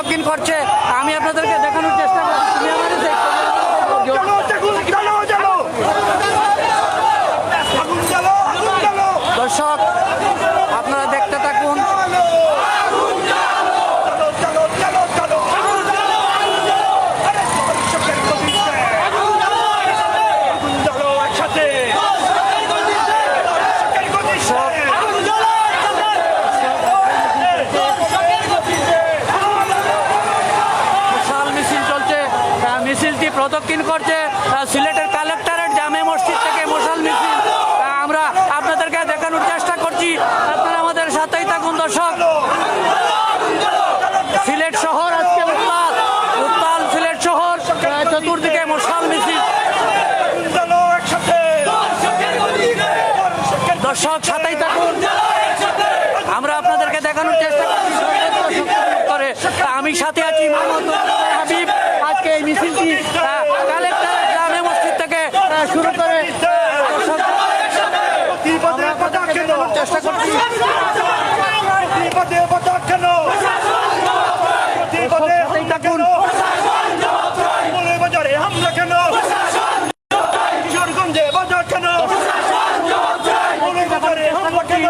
প্রদক্ষিণ করছে আমি আপনাদেরকে দেখানোর চেষ্টা করছি তুমি আমাদের দেখতে পাচ্ছ। দর্শক আপনারা দেখতে থাকুন বিশাল মিছিল চলছে আহ, মিছিলটি প্রদক্ষিণ করছে আহ, সিলেটের কালেক্টরেট জামে মসজিদ থেকে মশাল মিছিল আহ, আমরা আপনাদেরকে দেখানোর চেষ্টা করছি আপনারা আমাদের সাথেই থাকুন দর্শক সিলেট শহর আজকে উত্তাল উত্তাল সিলেট শহর আহ, চতুর্দিকে মশাল মিছিল দর্শক সাথেই থাকুন আমরা আপনাদেরকে দেখানোর চেষ্টা করছি সর্বোচ্চ শক্তি প্রয়োগ করে তা আমি সাথে আছি মোহাম্মদ মোস্তফা হাবিব আজকে এই মিছিলটি আহ, কালেক্টর জামে মসজিদ থেকে আহ, শুরু করে আহ, দর্শক আমরা আপনাদেরকে দেখানোর চেষ্টা করছি সাথেই থাকুন হামলা কেন কিশোরগঞ্জে বাজার কেন বাজারে হামলা কেন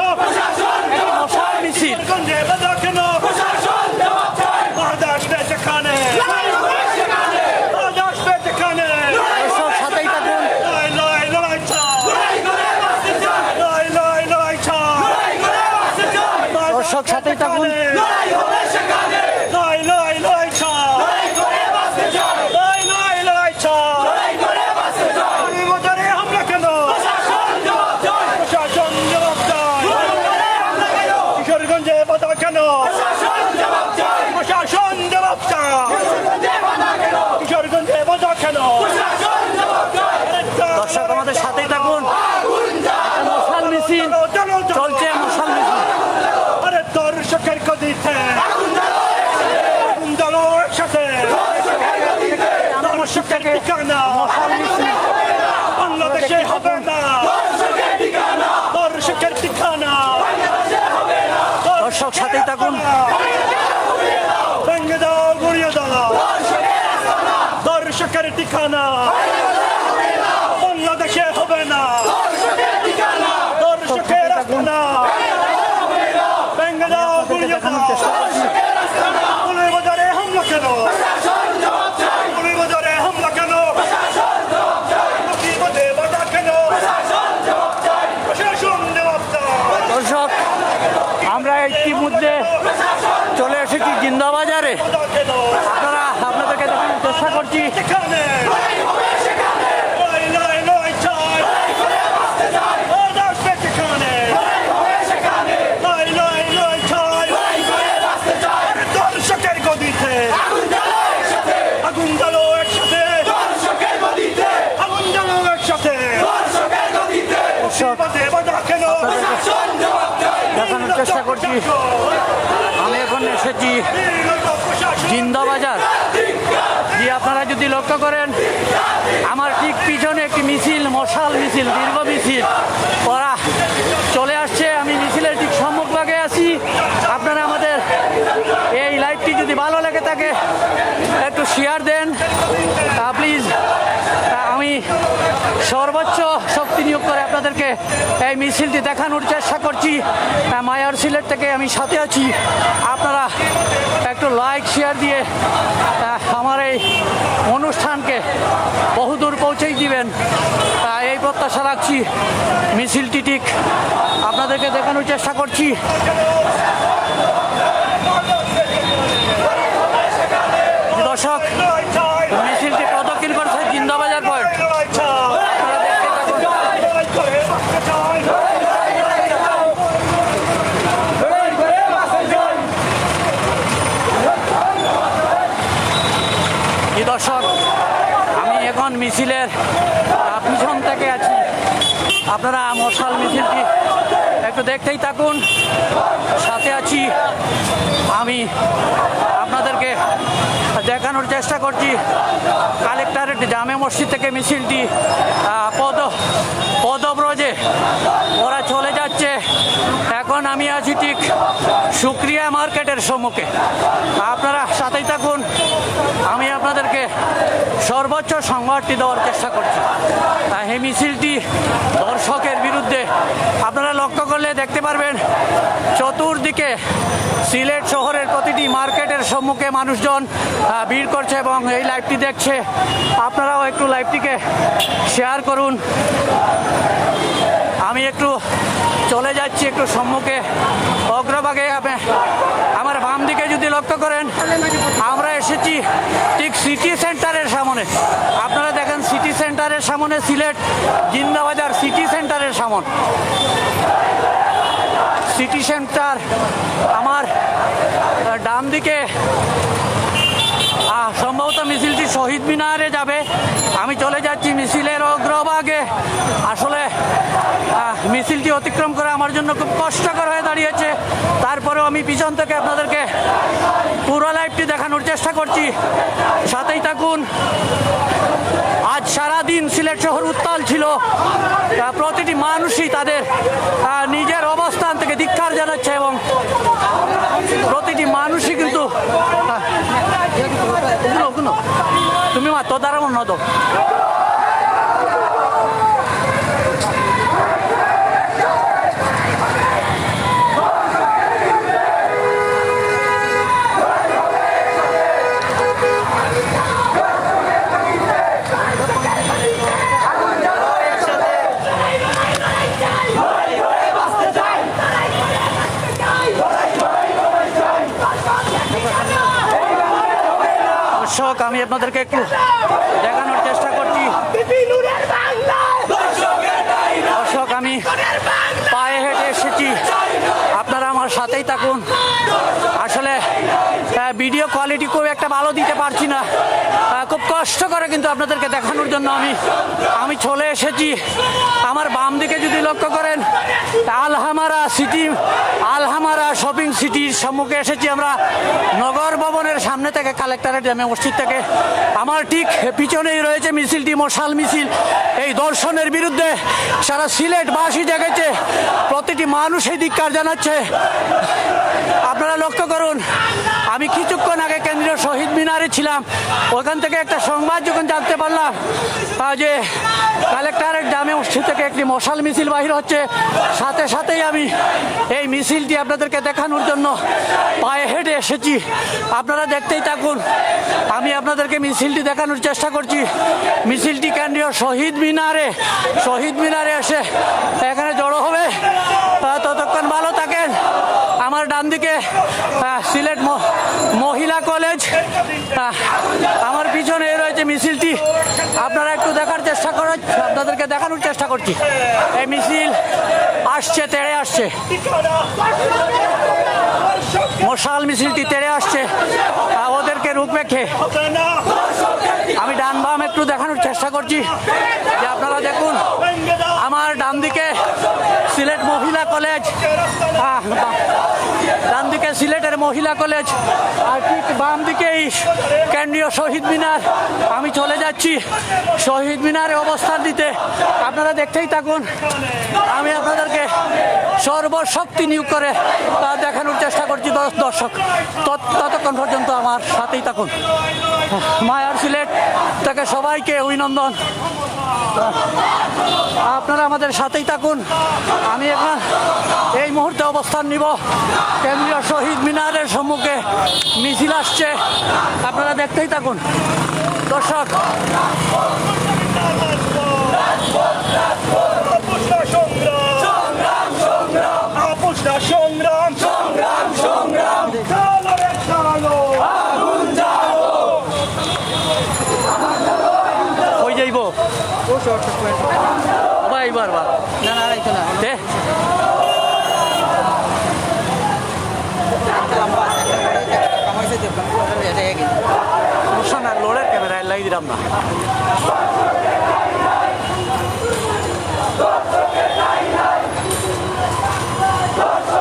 একটি মশাল মিছিল গঞ্জে বাজার কেন বাজার যেখানে বাজার যেখানে দর্শক সাথেই থাকুন লড়াই লড়াই লড়াই চাই লড়াই লড়াই লড়াই চাই দর্শক সাথেই থাকুন লড়াই লড়াই লড়াই চাই লড়াই লড়াই লড়াই চাই বাজারে হামলা কেন প্রশাসন জবাব চাই কিশোরগঞ্জে বাজার কেন প্রশাসন জবাব চাই কিশোরগঞ্জে বাজার কেন দর্শক আমাদের সাথেই থাকুন একটা মশাল মিছিল চলছে মশাল মিছিল আরে দর্শকের গদিতে আগুন জ্বালো একসাথে দর্শকের ঠিকানা। বাংলাদেশে হবে না। দর্শকের ঠিকানা। দর্শক সাথেই থাকুন। ভেঙে দাও গড়িয়ে দাও। দর্শকের ঠিকানা। বাংলাদেশে হবে না। দর্শকের আস্তানা ভেঙে দাও গড়িয়ে দাও। বাজারে হামলা কেন পুলিশ বাজারে হামলা কেন প্রতিবাদে বাধা কেন প্রশাসন জবাব দাও দর্শক আমরা ইতিমধ্যে চলে এসেছি বাধা আপনারা আপনাদেরকে দেখানোর চেষ্টা করছি সেখানে লড়াই লড়াই লড়াই চাই বাধা আসবে সেখানে লড়াই লড়াই লড়াই চাই দর্শকের গদিতে আগুন জ্বালো একসাথে আগুন জ্বালো একসাথে দর্শক বাদে বাধা কেন দেখানোর চেষ্টা করছি আমি এখন এসেছি জিন্দাবাজার জি আপনারা যদি লক্ষ্য করেন, আমার ঠিক পিছনে একটি মিছিল, মশাল মিছিল, দীর্ঘ মিছিল। ওরা চলে আসছে, আমি মিছিলের ঠিক সম্মুখভাগে আছি। আপনারা আমাদের এই লাইভটি যদি ভালো লাগে থাকে, একটু শেয়ার দেন প্লিজ আমি সর্বোচ্চ শক্তি নিয়োগ করে আপনাদেরকে এই মিছিলটি দেখানোর চেষ্টা করছি। মায়ার সিলেট থেকে আমি সাথে আছি। আপনারা একটু লাইক, শেয়ার দিয়ে আমার এই অনুষ্ঠানকে বহুদূর পৌঁছেই দিবেন। এই প্রত্যাশা রাখছি। মিছিলটি ঠিক আপনাদেরকে দেখানোর চেষ্টা করছি। দর্শক মিছিলটি প্রদক্ষিণ করছে জিন্দাবাজার পয়েন্ট আপনারা দেখতে থাকুন জি দর্শক আমি এখন মিছিলের পিছন থেকে আছি। আপনারা মশাল মিছিলটি একটু দেখতেই থাকুন। সাথে আছি আমি। আপনাদেরকে দেখানোর চেষ্টা করছি। কালেক্টরেট জামে মসজিদ থেকে মিছিলটি পদ, পদব্রজে ওরা চলে যাচ্ছে এখন আমি আছি ঠিক সুক্রিয়া মার্কেটের সম্মুখে। আপনারা সাথেই থাকুন। আমি আপনাদেরকে সর্বোচ্চ সংবাদটি দেওয়ার চেষ্টা করছি। এই মিছিলটি দর্শকের বিরুদ্ধে আপনারা লক্ষ্য করলে দেখতে পারবেন, চতুর্দিকে সিলেট শহরের প্রতিটি মার্কেটের সম্মুখে মানুষজন ভিড় করছে এবং এই লাইভটি দেখছে। আপনারাও একটু লাইভটিকে শেয়ার করুন। আমি একটু চলে যাচ্ছি একটু সম্মুখে। অগ্রভাগে আমার বাম দিকে যদি লক্ষ্য করেন, আমরা এসেছি ঠিক সিটি সেন্টারের সামনে। আপনারা দেখেন সিটি সেন্টারের সামনে সিলেট জিন্দাবাজার সিটি সেন্টারের সামনে। সিটি সেন্টার আমার ডান দিকে সম্ভবত মিছিলটি শহীদ মিনারে যাবে। আমি চলে যাচ্ছি মিছিলের অগ্রভাগে। আসলে মিছিলটি অতিক্রম করে আমার জন্য খুব কষ্টকর হয়ে দাঁড়িয়েছে। তারপরেও আমি পিছন থেকে আপনাদেরকে পুরো লাইভটি দেখানোর চেষ্টা করছি। সাথেই থাকুন। আজ সারাদিন সিলেট শহর উত্তাল ছিল। প্রতিটি মানুষই তাদের নিজের অবস্থান থেকে ধিক্ষার জানাচ্ছে এবং প্রতিটি মানুষই তুমি মাত্র দ্বারা মনে হতো দর্শক, আমি আপনাদেরকে একটু দেখানোর চেষ্টা করছি। দর্শক, আমি পায়ে হেঁটে এসেছি। আপনারা আমার সাথেই থাকুন। আসলে ভিডিও কোয়ালিটি খুব একটা ভালো দিতে পারছি না। কষ্ট করে কিন্তু আপনাদেরকে দেখানোর জন্য আমি আমি চলে এসেছি। আমার বাম দিকে যদি লক্ষ্য করেন, আলহামারা সিটি, আলহামারা শপিং সিটির সম্মুখে এসেছি আমরা। নগর ভবনের সামনে থেকে কালেক্টরেট জামে মসজিদ থেকে। আমার ঠিক পিছনেই রয়েছে মিছিলটি, মশাল মিছিল। এই দর্শনের বিরুদ্ধে সারা সিলেটবাসী জেগেছে। প্রতিটি মানুষ এই ধিক্কার জানাচ্ছে। আপনারা লক্ষ্য করুন আমি কিছুক্ষণ আগে কেন্দ্রীয় শহীদ মিনারে ছিলাম। ওখান থেকে একটা সংবাদ যখন জানতে পারলাম যে কালেক্টরের জামে মসজিদ থেকে একটি মশাল মিছিল বাহির হচ্ছে। সাথে সাথেই আমি এই মিছিলটি আপনাদেরকে দেখানোর জন্য পায়ে হেঁটে এসেছি। আপনারা দেখতেই থাকুন, আমি আপনাদেরকে মিছিলটি দেখানোর চেষ্টা করছি। মিছিলটি কেন্দ্রীয় শহীদ মিনারে শহীদ মিনারে এসে এখানে জড়ো হবে। ততক্ষণ ভালো আমার ডান দিকে সিলেট মহিলা কলেজ। আমার পিছনে রয়েছে মিছিলটি। আপনারা একটু দেখার চেষ্টা করার আপনাদেরকে দেখানোর চেষ্টা করছি। এই মিছিল আসছে, তেড়ে আসছে। মশাল মিছিলটি তেড়ে আসছে। ওদেরকে রূপরেখে। আমি ডান বাম একটু দেখানোর চেষ্টা করছি। যে আপনারা দেখুন, আমার ডান দিকে সিলেট মহিলা কলেজ। ডান দিকে সিলেটের মহিলা কলেজ আর ঠিক বাম দিকেই কেন্দ্রীয় শহীদ মিনার। আমি চলে যাচ্ছি শহীদ মিনারে অবস্থান দিতে আপনারা দেখতেই থাকুন, আমি আপনাদেরকে সর্বশক্তি নিয়োগ করে তা দেখানোর চেষ্টা করছি দশ- দর্শক। তত- ততক্ষণ পর্যন্ত আমার সাথেই থাকুন। মায়ার সিলেট থেকে সবাইকে অভিনন্দন। আপনারা আমাদের সাথেই থাকুন। আমি এখন এই মুহূর্তে অবস্থান নিব। কেন্দ্রীয় শহীদ মিনারের সম্মুখে মিছিল আসছে। আপনারা দেখতেই থাকুন। দর্শক সংগ্রাম। সংগ্রাম সংগ্রাম। পেতাম না।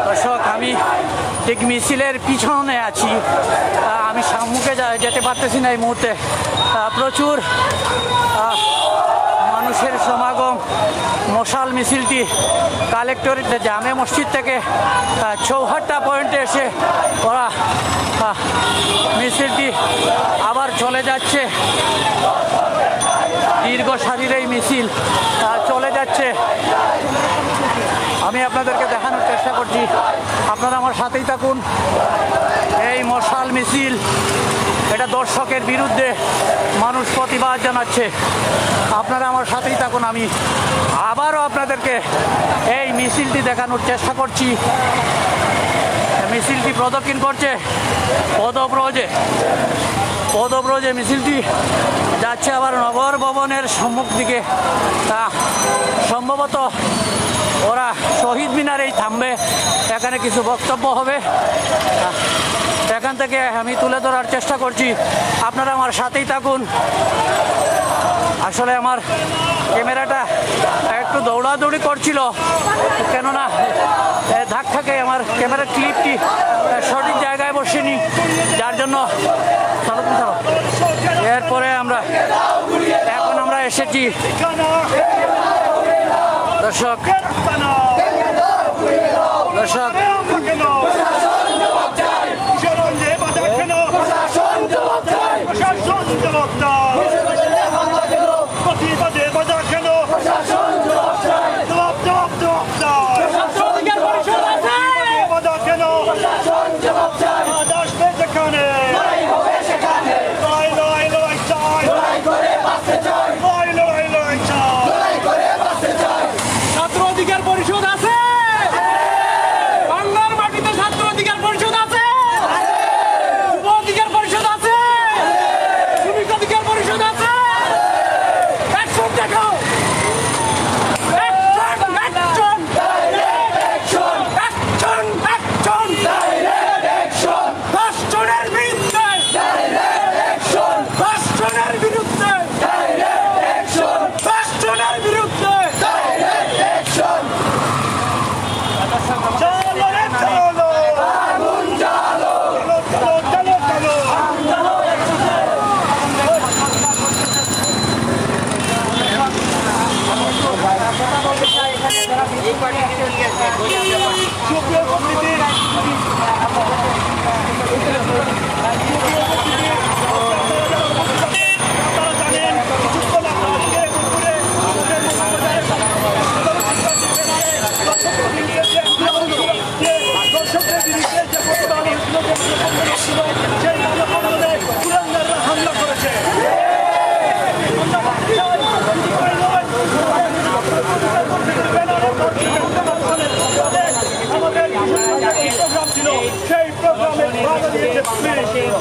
দর্শক, আমি ঠিক মিছিলের পিছনে আছি। আমি সম্মুখে যেতে পারতেছি না এই মুহূর্তে। প্রচুর মানুষের সমাগম। মশাল মিছিলটি কালেক্টর জামে মসজিদ থেকে চৌহাট্টা পয়েন্টে এসে ওরা মিছিলটি আবার চলে যাচ্ছে। দীর্ঘ সারির এই মিছিল চলে যাচ্ছে। আমি আপনাদেরকে দেখানোর চেষ্টা করছি। আপনারা আমার সাথেই থাকুন। এই মশাল মিছিল, এটা দর্শকের বিরুদ্ধে মানুষ প্রতিবাদ জানাচ্ছে। আপনারা আমার সাথেই থাকুন, আমি আবারও আপনাদেরকে এই মিছিলটি দেখানোর চেষ্টা করছি। মিছিলটি প্রদক্ষিণ করছে পদপ্রজে পদব্রজে মিছিলটি যাচ্ছে আবার নগর ভবনের সম্মুখ দিকে। তা সম্ভবত ওরা শহীদ মিনারেই থামবে। এখানে কিছু বক্তব্য হবে। এখান থেকে আমি তুলে ধরার চেষ্টা করছি। আপনারা আমার সাথেই থাকুন। আসলে আমার ক্যামেরাটা একটু দৌড়াদৌড়ি করছিল। কেননা ধাক্কাকে আমার ক্যামেরার ক্লিপটি সঠিক জায়গায় বসেনি। যার জন্য এরপরে আমরা এখন আমরা এসেছি। দর্শক দর্শক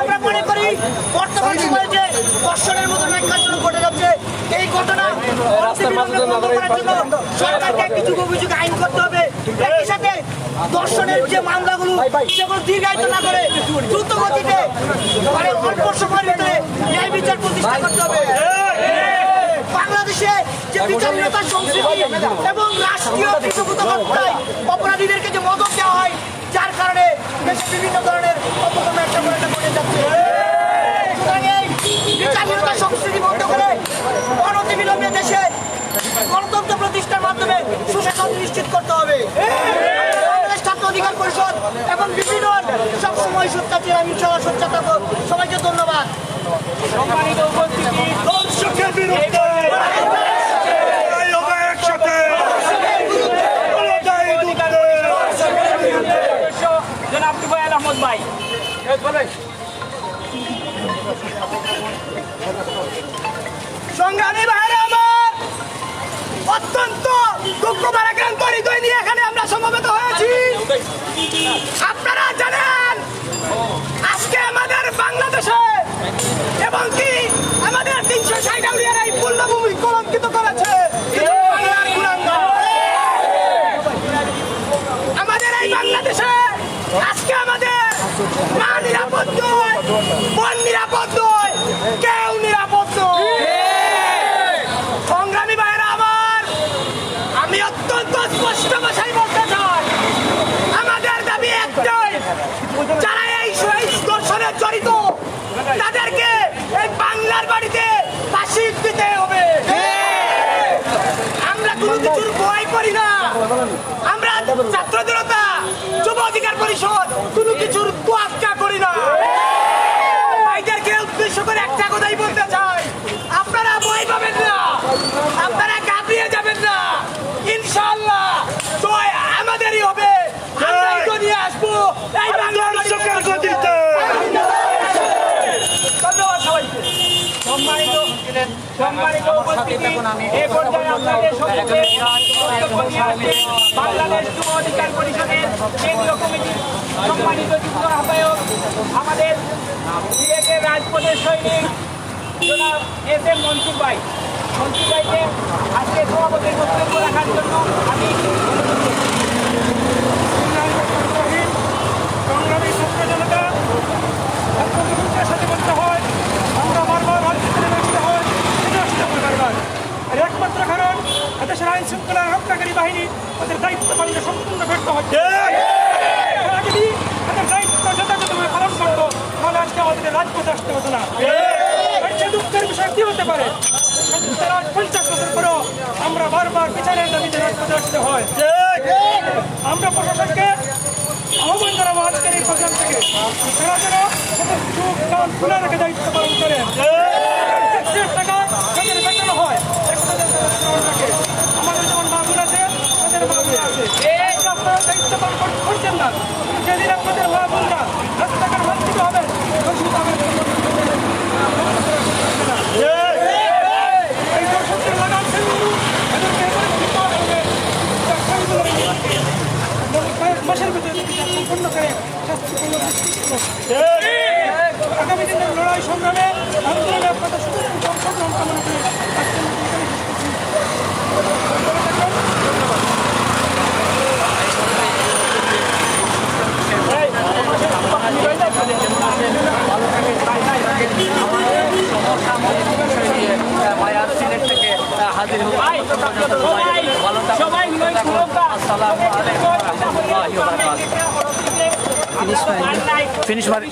আমরা মনে করি বর্তমান সময়ে যে ধর্ষণের মতো নির্বাচন ঘটে যাচ্ছে এই ঘটনা সরকারকে কিছু অভিযোগ আইন করতে হবে। একই সাথে দর্শনের যে মামলাগুলো সেগুলো দীর্ঘায়িত না করে দ্রুত গতিতে মানে অল্প সময়ের ভিতরে ন্যায় বিচার প্রতিষ্ঠা করতে হবে। বাংলাদেশে যে বিচার নেতা সংস্কৃতি এবং রাষ্ট্রীয় কৃষকতা অপরাধীদেরকে যে মদত দেওয়া হয় যার কারণে দেশে বিভিন্ন ধরনের অপকর্ম একটা করে একটা ঘটে যাচ্ছে। সুতরাং এই বিচারহীনতার সংস্কৃতি বন্ধ করে অনতিবিলম্বে দেশে গণতন্ত্র প্রতিষ্ঠার মাধ্যমে সুশাসন নিশ্চিত করতে হবে। ছাত্র অধিকার পরিষদ এবং বিভিন্ন সবসময় সোচ্চার ছিলাম ইনশাল্লাহ সোচ্চার থাকব সবাইকে ধন্যবাদ। সম্মানিত উপস্থিতি দর্শকের বিরুদ্ধে এই হবে একসাথে বলা যায় যুদ্ধে। টুবাইল আহমদ ভাই। সংগ্রামী ভাইরা আমার, অত্যন্ত দুঃখ ভারাক্রান্ত হৃদয় নিয়ে এখানে আমরা সমবেত হয়েছি। আপনারা জানেন আজকে আমাদের বাংলাদেশে এবং কি আমাদের তিনশো ষাট আউলিয়ার এই পূর্ণভূমি কলঙ্কিত করেছে কিছু বাংলার কুলাঙ্গার। আমাদের এই বাংলাদেশে আজকে আমাদের মা নিরাপদ নয় বন নিরাপদ নয় কেউ নিরাপদ নয় সংগ্রামী ভাইয়েরা আমার আমি অত্যন্ত স্পষ্ট ভাষায় বলতে চাই আমাদের দাবি একটাই যারা এই এই দর্শনে জড়িত তাদেরকে এই বাংলার বাড়িতে ফাঁসি দিতে হবে আমরা কোনো কিছুর ভয় করি না আমরা ছাত্র জনতা যুব অধিকার পরিষদ কোনো কিছুর তোয়াক্কা করি না ভাইদেরকে উদ্দেশ্য করে একটা কথাই বলতে চাই আপনারা ভয় পাবেন না আপনারা ঘাবড়িয়ে যাবেন না ইনশাআল্লাহ জয় আমাদেরই হবে আমরাই তো নিয়ে আসব এই বাংলার দর্শকের গতিতে ধন্যবাদ সবাইকে সম্মানিত সম্মানিত উপস্থিতি এ পর্যায়ে আপনাদের সম্মুখে বক্তব্য নিয়ে আসছে বাংলাদেশ যুব অধিকার পরিষদের কেন্দ্রীয় কমিটির সম্মানিত যুগ্ম আহ্বায়ক আমাদের সিলেটের রাজপথের সৈনিক জনাব এস এম মনসুর ভাই। মনসুর ভাইকে আজকে সভাপতির বক্তব্য রাখার জন্য আমি সংগ্রামী ছাত্র জনতা বলতে হয়। আমরা বারবার রাজনীতিতে ব্যস্ত হয় এটা আসতে হবে বারবার আর একমাত্র এদেশের আইন শৃঙ্খলা রক্ষাকারী বাহিনী তাদের দায়িত্ব পালনে সম্পূর্ণ ব্যর্থ হচ্ছে যদি তাদের দায়িত্ব যথাযথভাবে পালন করতো। তাহলে আজকে আমাদের রাজপথে আসতে হতো না। দুঃখের বিষয় কি হতে পারে? পঞ্চাশ বছর পরেও আমরা বারবার বিচারের দাবিতে রাজপথে আসতে হয়। আমরা প্রশাসনকে আহ্বান জানাব আজকের এই প্রোগ্রাম থেকে। তারা যেন চোখ কান খোলা রেখে দায়িত্ব পালন করেন। টাকা তাদের বেতন হয় একটা তাদের স্মরণ রাখে। আমাদের যেমন মাগুর আছে তাদের মাগুর আছে এই যে আপনারা দায়িত্ব পালন কর- করছেন না। হবে দিতে হবে। আগামী দিনের লড়াই সংগ্রামে আন্দোলনে আপনাদের শুভেচ্ছা অংশগ্রহণ কামনা করে আজকের মতো এখানে শেষ করছি। মায়ার সিলেট থেকে হাজির হব সবাই আসসালামু আলাইকুম ফিনিশ ফিনিশ